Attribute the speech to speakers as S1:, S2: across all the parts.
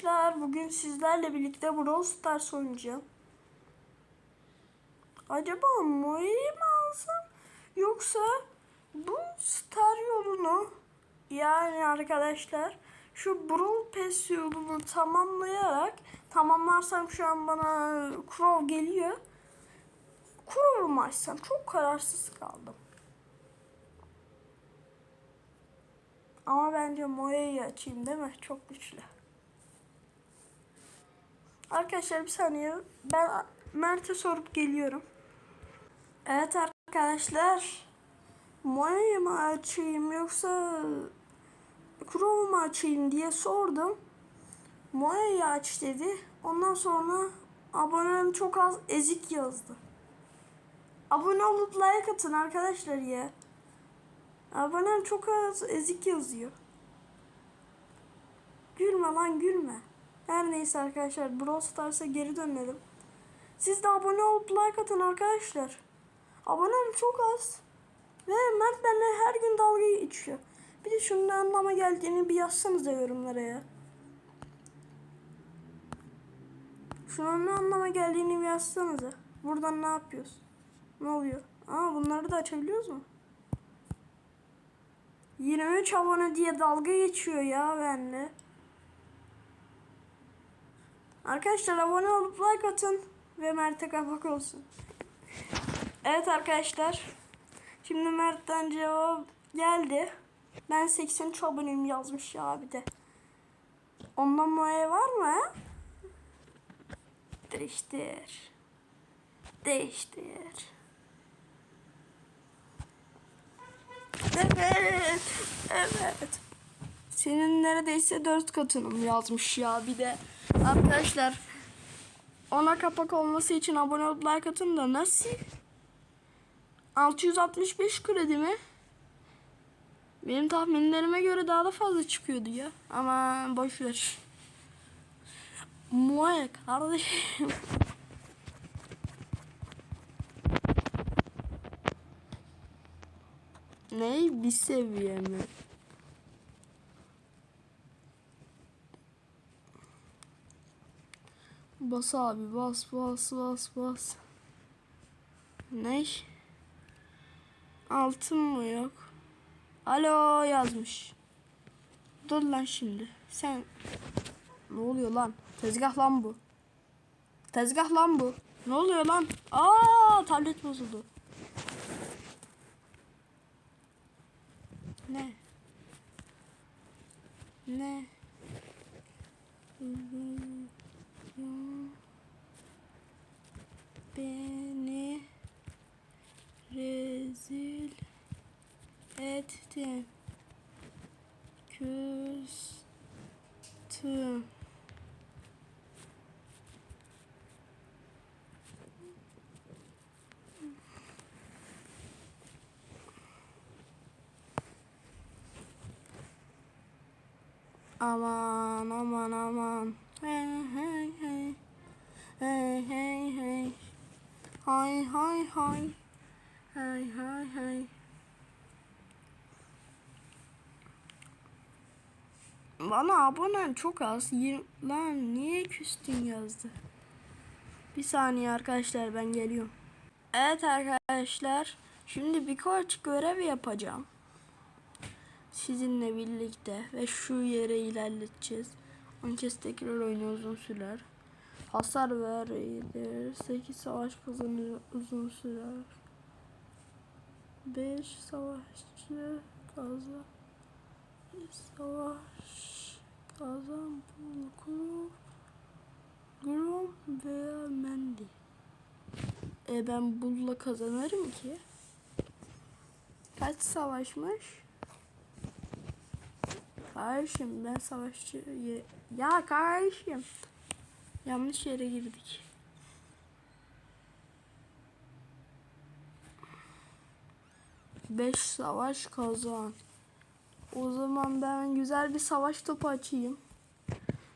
S1: Arkadaşlar bugün sizlerle birlikte Brawl Stars oynayacağım. Acaba Moe'yi mi alsam yoksa bu Star yolunu yani arkadaşlar şu Brawl Pass yolunu tamamlayarak tamamlarsam şu an bana Crow geliyor. Crow'u mu açsam çok kararsız kaldım. Ama bence Moe'yi açayım değil mi? Çok güçlü. Arkadaşlar bir saniye. Ben Mert'e sorup geliyorum. Evet arkadaşlar. Moe'yi mi açayım yoksa Chrome mu açayım diye sordum. Moe'yi aç dedi. Ondan sonra abonem çok az ezik yazdı. Abone olup like atın arkadaşlar ya. Abonem çok az ezik yazıyor. Gülme lan gülme. Her neyse arkadaşlar Brawl Stars'a geri dönelim. Siz de abone olup like atın arkadaşlar. Abonem çok az. Ve Mert benimle her gün dalga geçiyor. Bir de şunun anlama geldiğini bir yazsanıza yorumlara ya. Şunun ne anlama geldiğini bir yazsanıza. Buradan ne yapıyoruz? Ne oluyor? Aa bunları da açabiliyoruz mu? 23 abone diye dalga geçiyor ya benimle. Arkadaşlar abone olup like atın ve Mert'e kapak olsun. Evet arkadaşlar. Şimdi Mert'ten cevap geldi. Ben 83 aboneyim yazmış ya bir de. Ondan moya var mı? Değiştir. Değiştir. Evet. Evet. Senin neredeyse dört katınım yazmış ya bir de. Arkadaşlar ona kapak olması için abone olup like atın da nasıl? 665 kredi mi? Benim tahminlerime göre daha da fazla çıkıyordu ya. Ama boş ver. Muay kardeşim. Ne? Bir seviye mi? Bas abi bas bas bas bas. Ne? Altın mı yok? Alo yazmış. Dur lan şimdi. Sen ne oluyor lan? Tezgah lan bu. Tezgah lan bu. Ne oluyor lan? Aa tablet bozuldu. Ne? Ne? Beni rezil ettin. Küstüm. Aman aman aman. Hey hey hey. Hey hey hey. Hay hay hay. Hay hay hay. Bana abonen çok az. Yir- Lan niye küstün yazdı. Bir saniye arkadaşlar ben geliyorum. Evet arkadaşlar. Şimdi birkaç görev yapacağım. Sizinle birlikte ve şu yere ilerleteceğiz. 10 kez tekrar oyunu uzun sürer. Hasar ver iyidir. 8 savaş kazanır uzun sürer. 5 savaşçı kazan. Savaş kazan bulgur. Grom veya Mendy. E ben bulla kazanırım ki. Kaç savaşmış? Kardeşim ben savaşçı... Ya kardeşim. Yanlış yere girdik. Beş savaş kazan. O zaman ben güzel bir savaş topu açayım.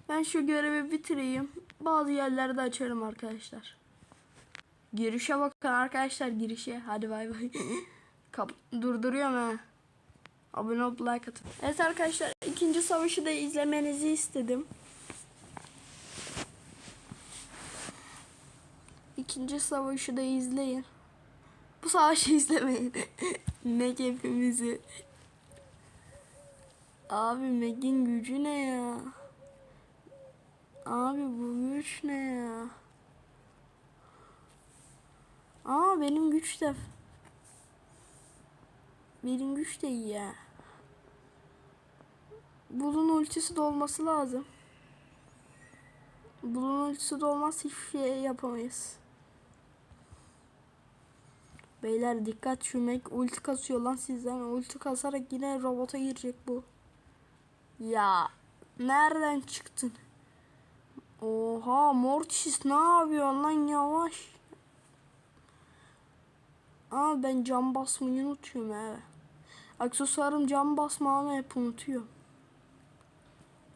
S1: Ben şu görevi bitireyim. Bazı yerlerde açarım arkadaşlar. Girişe bakın arkadaşlar girişe. Hadi bay bay. Kap durduruyorum ha. Abone olup like atın. Evet arkadaşlar ikinci savaşı da izlemenizi istedim. İkinci savaşı da izleyin. Bu savaşı izlemeyin. Meg hepimizi. Abi Meg'in gücü ne ya? Abi bu güç ne ya? Aa benim güç de benim güç de iyi ya. Bulun ultisi de olması lazım. Bulun ultisi de olmazsa hiçbir şey yapamayız. Beyler dikkat şu Mac ulti kasıyor lan sizden. Ulti kasarak yine robota girecek bu. Ya nereden çıktın? Oha Mortis ne yapıyorsun lan yavaş. Aa ben cam basmayı unutuyorum he. Aksesuarım cam basma ama hep unutuyorum.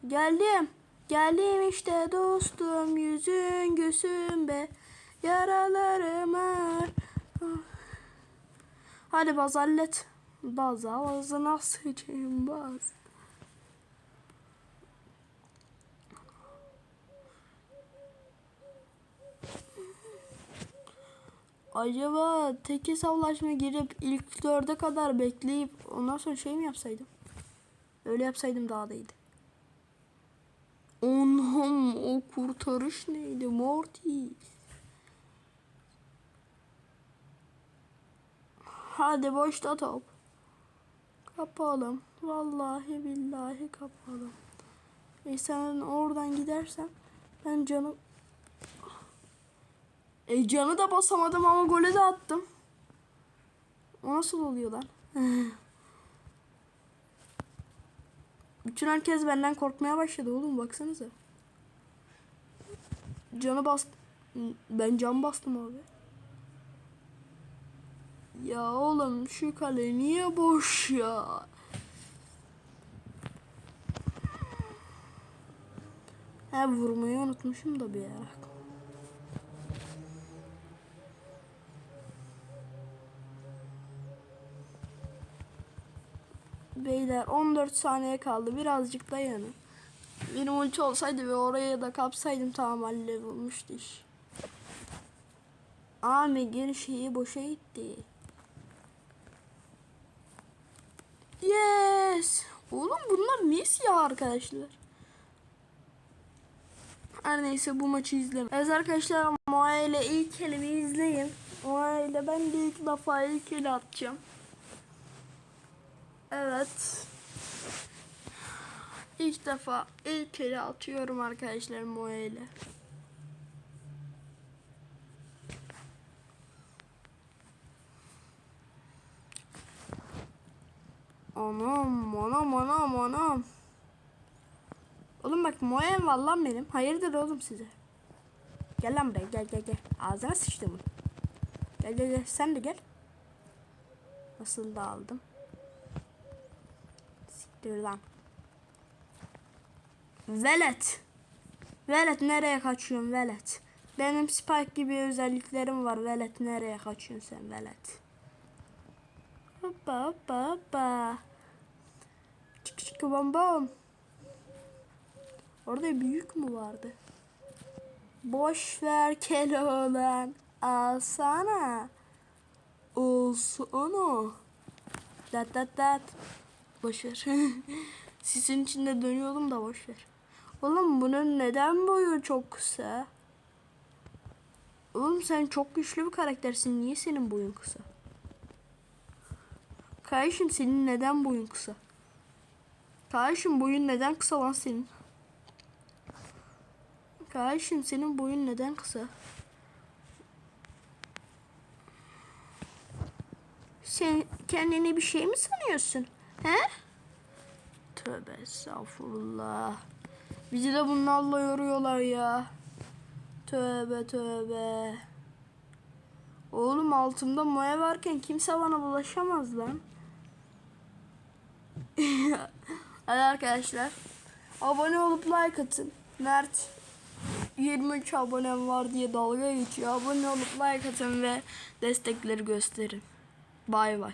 S1: Geldim. Geldim işte dostum yüzün gözüm be. Yaralarım ağır. Ah. Hadi baz hallet. Baz ağzına sıçayım baz. Acaba tek hesaplaşma girip ilk dörde kadar bekleyip ondan sonra şey mi yapsaydım? Öyle yapsaydım daha da iyiydi. Onham o kurtarış neydi Mortis? Hadi boşta top. Kapalım. Vallahi billahi kapalım. E sen oradan gidersen ben canım e canı da basamadım ama gole de attım. O nasıl oluyor lan? Bütün herkes benden korkmaya başladı oğlum baksanıza. Canı bas... Ben can bastım abi. Ya oğlum şu kale niye boş ya? He vurmayı unutmuşum da bir ara. Beyler 14 saniye kaldı. Birazcık dayanın. Benim ulti olsaydı ve oraya da kapsaydım tamam hallolmuştu iş. Aa Meg'in şeyi boşa gitti. Yes. Oğlum bunlar niye siyah arkadaşlar? Her neyse bu maçı izleme. Evet arkadaşlar Moa ile ilk elimi izleyin. Moa ile ben de ilk defa ilk eli atacağım. Evet. İlk defa ilk eli atıyorum arkadaşlar Moa ile. Anam anam anam anam. Oğlum bak Moen var lan benim. Hayırdır oğlum size. Gel lan buraya gel gel gel. Ağzına sıçtım. Gel gel gel sen de gel. Nasıl da aldım. Siktir lan. Velet. Velet nereye kaçıyorsun Velet? Benim Spike gibi özelliklerim var. Velet nereye kaçıyorsun sen Velet? Hoppa hoppa hoppa. Bom bom. Orada büyük mü vardı? Boş ver Keloğlan. Alsana. Olsana. Dat dat dat. Boş ver. Sisin içinde dönüyordum da boş ver. Oğlum bunun neden boyu çok kısa? Oğlum sen çok güçlü bir karaktersin. Niye senin boyun kısa? Kardeşim senin neden boyun kısa? Kardeşim boyun neden kısa lan senin? Kardeşim senin boyun neden kısa? Sen kendini bir şey mi sanıyorsun? He? Tövbe estağfurullah. Bizi de bunlarla yoruyorlar ya. Tövbe tövbe. Oğlum altımda moya varken kimse bana bulaşamaz lan. Hadi arkadaşlar. Abone olup like atın. Mert 23 abonem var diye dalga geçiyor. Abone olup like atın ve destekleri gösterin. Bay bay.